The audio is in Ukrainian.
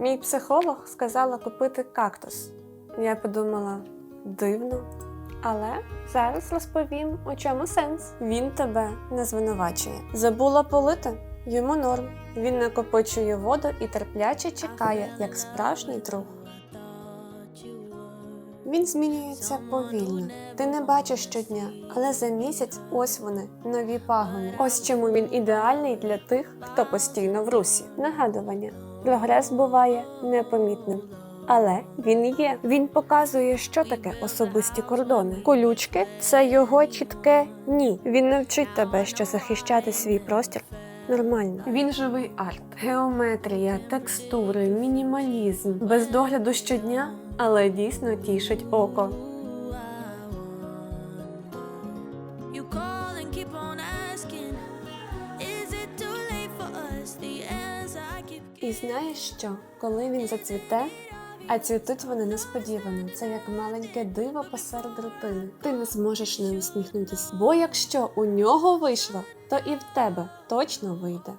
Мій психолог сказала купити кактус. Я подумала, дивно. Але зараз розповім, у чому сенс. Він тебе не звинувачує. Забула полити? Йому норм. Він накопичує воду і терпляче чекає, як справжній друг. Він змінюється повільно. Ти не бачиш щодня, але за місяць ось вони, нові пагони. Ось чому він ідеальний для тих, хто постійно в русі. Нагадування: прогрес буває непомітним. Але він є. Він показує, що таке особисті кордони. Колючки це його чітке ні. Він навчить тебе, що захищати свій простір нормально. Він живий арт, геометрія, текстури, мінімалізм, без догляду щодня, але дійсно тішить око. І знаєш що? Коли він зацвіте, а цвітуть вони несподівано. Це як маленьке диво посеред рутини. Ти не зможеш не усміхнутись. Бо якщо у нього вийшло, то і в тебе точно вийде.